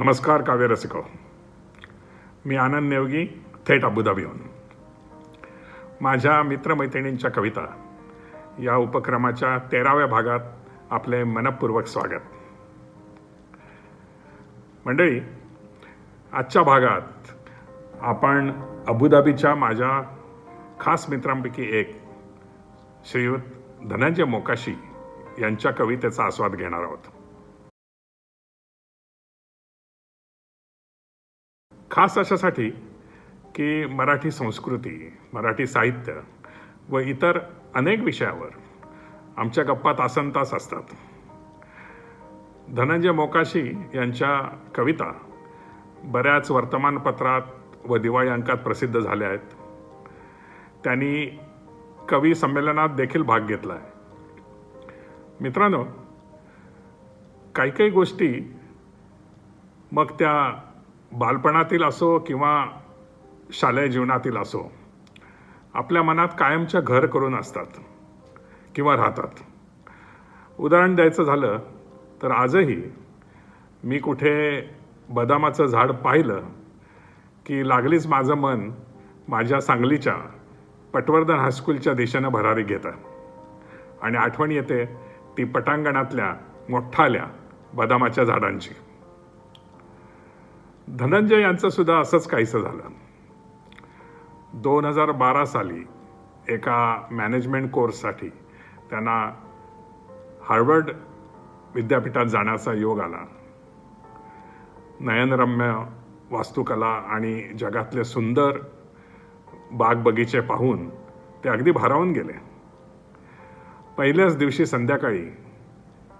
नमस्कार काव्य रसिको मी आनंद नेवगी थेट अबुधाबीहून माझ्या मित्रमैत्रिणींच्या कविता या उपक्रमाच्या तेराव्या भागात आपले मनपूर्वक स्वागत. मंडळी आजच्या भागात आपण अबुधाबीच्या माझ्या खास मित्रांपैकी एक श्रीयुत धनंजय मोकाशी यांच्या कवितेचा आस्वाद घेणार आहोत. खास अशासाठी की मराठी संस्कृती मराठी साहित्य व इतर अनेक विषयावर आमच्या गप्पा तासनतास असतात. धनंजय मोकाशी यांच्या कविता बऱ्याच वर्तमानपत्रात व दिवाळी अंकात प्रसिद्ध झाल्या आहेत. त्यांनी कवी संमेलनात देखील भाग घेतला आहे. मित्रांनो काही काही गोष्टी मग त्या बालपणातील असो किंवा शालेय जीवनातील असो आपल्या मनात कायमच्या घर करून असतात किंवा राहतात. उदाहरण द्यायचं झालं तर आजही मी कुठे बदामाचं झाड पाहिलं की लागलीच माझं मन माझ्या सांगलीच्या पटवर्धन हायस्कूलच्या दिशेनं भरारी घेतं आणि आठवण येते ती पटांगणातल्या मोठाल्या बदामाच्या झाडांची. धनंजय यांचं सुद्धा असंच काहीसं झालं. दोन हजार बारा साली एका मॅनेजमेंट कोर्ससाठी त्यांना हार्वर्ड विद्यापीठात जाण्याचा योग आला. नयनरम्य वास्तुकला आणि जगातले सुंदर बाग बगीचे पाहून ते अगदी भारावून गेले. पहिल्याच दिवशी संध्याकाळी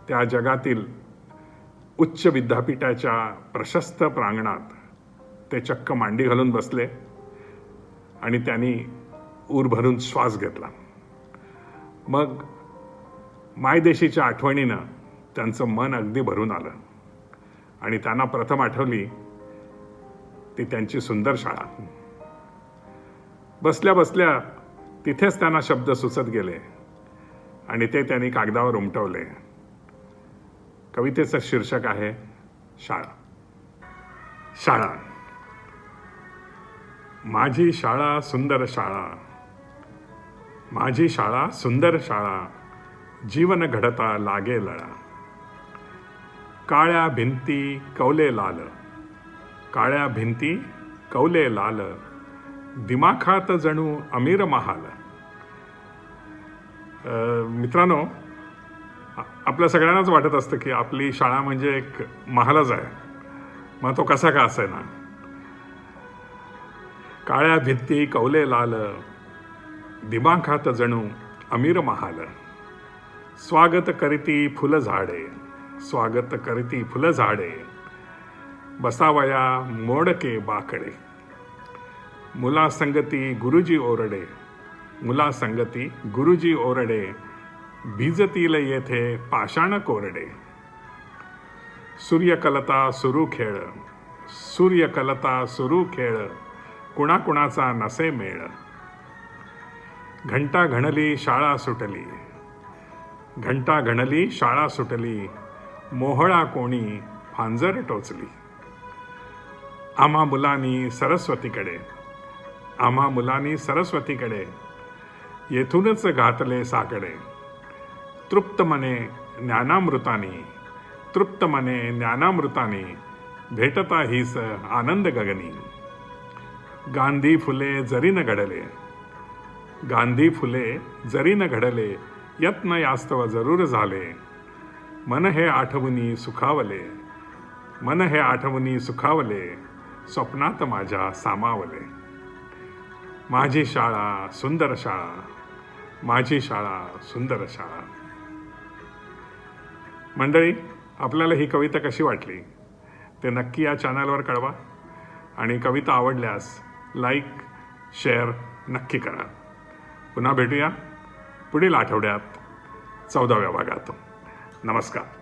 त्या जगातील उच्च विद्यापीठाच्या प्रशस्त प्रांगणात ते चक्क मांडी घालून बसले आणि त्यांनी ऊर भरून श्वास घेतला. मग मायदेशीच्या आठवणीनं त्यांचं मन अगदी भरून आलं आणि त्यांना प्रथम आठवली ती त्यांची सुंदर शाळा. बसल्या बसल्या तिथेच त्यांना शब्द सुचत गेले आणि ते त्यांनी कागदावर उमटवले. कवितेचं शीर्षक आहे शाळा. शाळा. माझी शाळा सुंदर शाळा. माझी शाळा सुंदर शाळा. जीवन घडता लागे लळा. काळ्या भिंती कवले लाल. काळ्या भिंती कवले लाल. दिमाखात जणू अमीर महाल. मित्रांनो आपल्या सगळ्यांनाच वाटत असतं की आपली शाळा म्हणजे एक महालच आहे. मग तो कसा का असे ना काळ्या भित्ती कौले लाल दिमाखात जणू अमीर महाल. स्वागत करीती फुल झाडे स्वागत करीती फुल झाडे. बसावया मोडके बाकडे. मुला संगती गुरुजी ओरडे मुला संगती गुरुजी ओरडे. भिजतील येथे पाषाण कोरडे. सूर्यकलता सुरू खेळ. सूर्यकलता सुरू खेळ. कुणाकुणाचा नसे मेळ. घंटा घणली शाळा सुटली. घंटा घणली शाळा सुटली. मोहळा कोणी फांजर टोचली. आम्हा मुलांनी सरस्वतीकडे. आम्हा मुलांनी सरस्वतीकडे. येथूनच घातले साकडे. तृप्त मने ज्ञानामृतानी तृप्त मने ज्ञानामृतानी भेटता हीच आनंद गगनी. गांधी फुले जरी न घडले गांधी फुले जरी न घडले यत्न यास्तव जरूर झाले. मन हे आठवणी सुखावले मन हे आठवणी सुखावले स्वप्नात माझ्या सामावले. माझी शाळा सुंदर शाळा माझी शाळा सुंदर शाळा. मंडळी आपल्याला ही कविता कशी वाटली? ते नक्की या चॅनलवर कळवा. आणि कविता आवडल्यास लाईक शेअर नक्की करा. पुन्हा भेटूया पुढील आठवड्यात चौदाव्या भागात. नमस्कार.